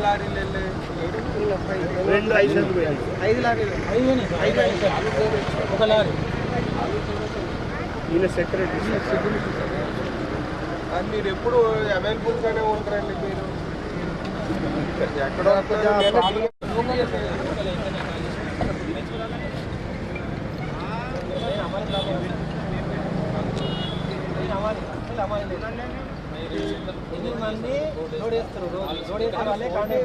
లారీలు వెళ్ళాయి రెండు ఐదు పోయాలి ఐదు లారీలు ఒక లారీ ఈయన సెక్రటరీ అది మీరు ఎప్పుడు అవైలబుల్గానే ఉంటారండి మీరు ఎక్కడో ఎనిమిది మంది వాళ్ళే వాళ్ళే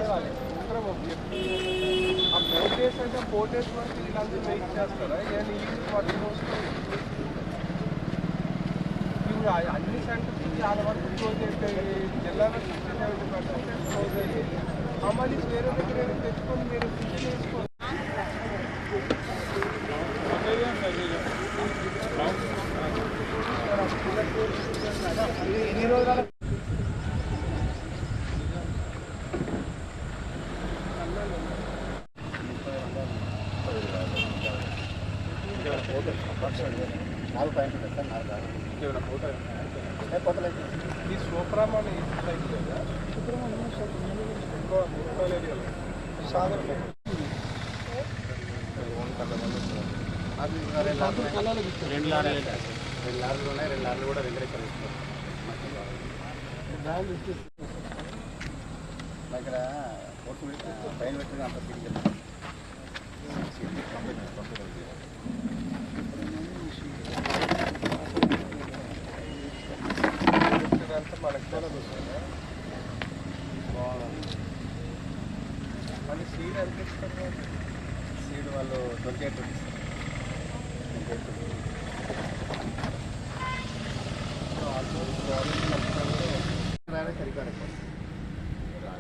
ఆ ఫోర్ డేస్ అంటే ఫోర్ డేస్ వరకు వెయిట్ చేస్తారా? ఏమైనా ఈ వాటి ఇప్పుడు అన్ని సెంటర్స్ చాలా వరకు క్లోజ్ అయిపోయి జిల్లాలో సిక్స్టీ సెవెంటీ పర్సెంట్ క్లోజ్ అయ్యాయి ఆ మళ్ళీ వేరే దగ్గర తెచ్చుకొని మీరు ఫిల్ చేసుకోవాలి ఏమైనా ఫోటో ఈ సూపరామాన్ సైట్ లేదా ఇంకో సాగర్ అది రెండు లారీలు రెండు లారీలు ఉన్నాయి రెండు లారీలు కూడా రెండు ఎక్కడ దగ్గర పైన పెట్టిన అంత సీట్ ఇదంతా మనకి మళ్ళీ సీడ్ ఎంత ఇస్తారు సీడ్ వాళ్ళు ట్వంటీ ఎయిట్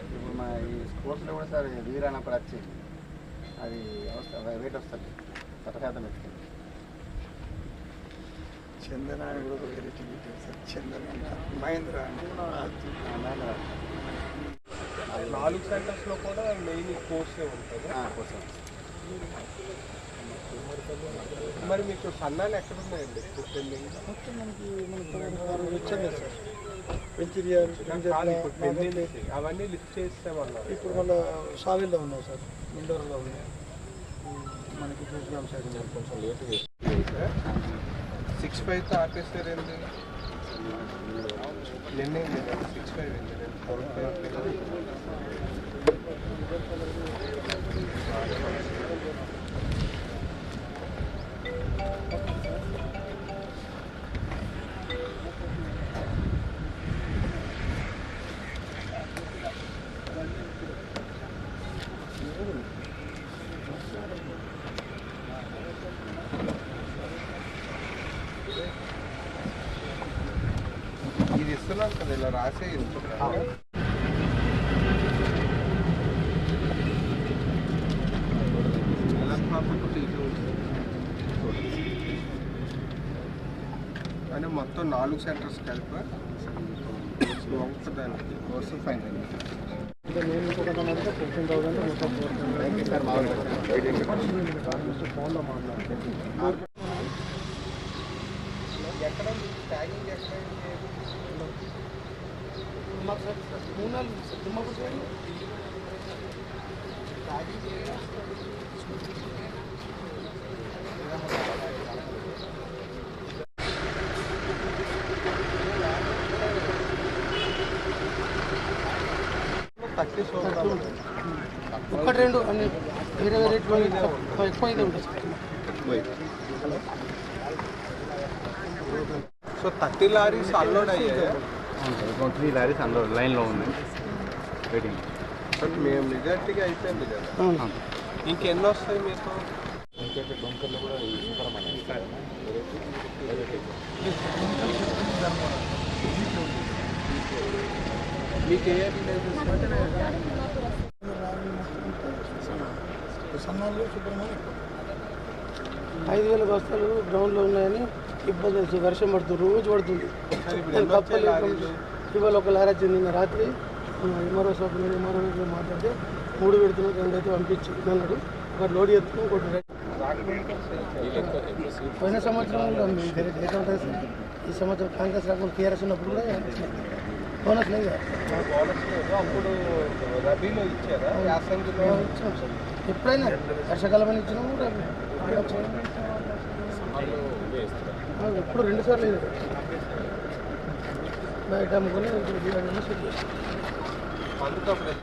ఇప్పుడు మా ఈ స్పోర్ట్స్లో కూడా సార్ వీర వచ్చి అది అవస్థ వెయిట్ వస్తుంది కొత్త ఎత్తుకెళ్ళి చందన అని కూడా ఒక వెరైటీ పెట్టారు సార్ చందన. మహేంద్ర అంటే నాలుగు సెంటర్స్లో కూడా మెయిన్ కోర్సే ఉంటుంది. కోసం మరి మీకు సన్నాలు ఎక్కడ ఉన్నాయండి మొత్తం మనకి మనకి వచ్చింది సార్. అవన్నీ లిఫ్ట్ చేస్తామన్నారు ఇప్పుడు మళ్ళీ సావిల్లో ఉన్నాయి సార్. ఇండోర్లో ఉన్నాయి. మనకి చూసినాం సార్. కొంచెం లేట్ సిక్స్ ఫైవ్ తో ఆపేస్తారు ఏంటి నిన్నే సిక్స్ ఫైవ్ ఏంటి నేను ఫోర్ ఫైవ్ ఇది ఇస్తున్నాను కదా ఇలా రాసే ఇస్తున్నా అంటే మొత్తం నాలుగు సెంటర్స్ కలిపి ఒక్కదానికి కోర్సు ఫైన్ ఇంకా నేను ఇంకొక అంటే ఫిఫ్టీన్ థౌసండ్ మొత్తం four thank you sir thousand ఫోన్లో మాట్లాడితే ఎక్కడ ట్యాగింగ్ ఎక్కడ థర్టీ సోమవారం ఒకటి రెండు అన్ని వేరే వేరే రేట్లు ఎక్కువ అయితే ఉంటుంది సో థర్టీ లారీస్ అల్లోడ్ అయ్యాయి త్రీ లారీస్ అందులో లైన్లో ఉన్నాయి వెయిటింగ్ బట్ మేము మెజార్టీగా అయిపోయింది కదా ఇంకెన్ని వస్తాయి మీకు మీకు ఏ సన్నాలు సుబ్రహ్మణ్యం ఐదు వేల బస్తాలు గ్రౌండ్లో ఉన్నాయని ఇబ్బంది వచ్చి వర్షం పడుతుంది రోజు పడుతుంది. నేను కప్పలు? ఇవాళ ఒక లారీ వచ్చింది నిన్న రాత్రి. ఎంఆర్ఓ షాప్ మీద ఎంఆర్ఓ మాట్లాడితే మూడు పెడుతున్నాం రెండు అయితే పంపించి అన్నాడు. ఒకటి లోడ్ చేస్తున్నాం ఒకటి. పోయిన సంవత్సరం ఈ సంవత్సరం కాంగ్రెస్ రాకుండా టీఆర్ఎస్ ఉన్నప్పుడు కూడా బోనస్ లేదా ఎప్పుడైనా వర్షాకాలం అని ఇచ్చినాము రబీ. ఇప్పుడు రెండు సార్లు లేదు బయట అమ్ముకొని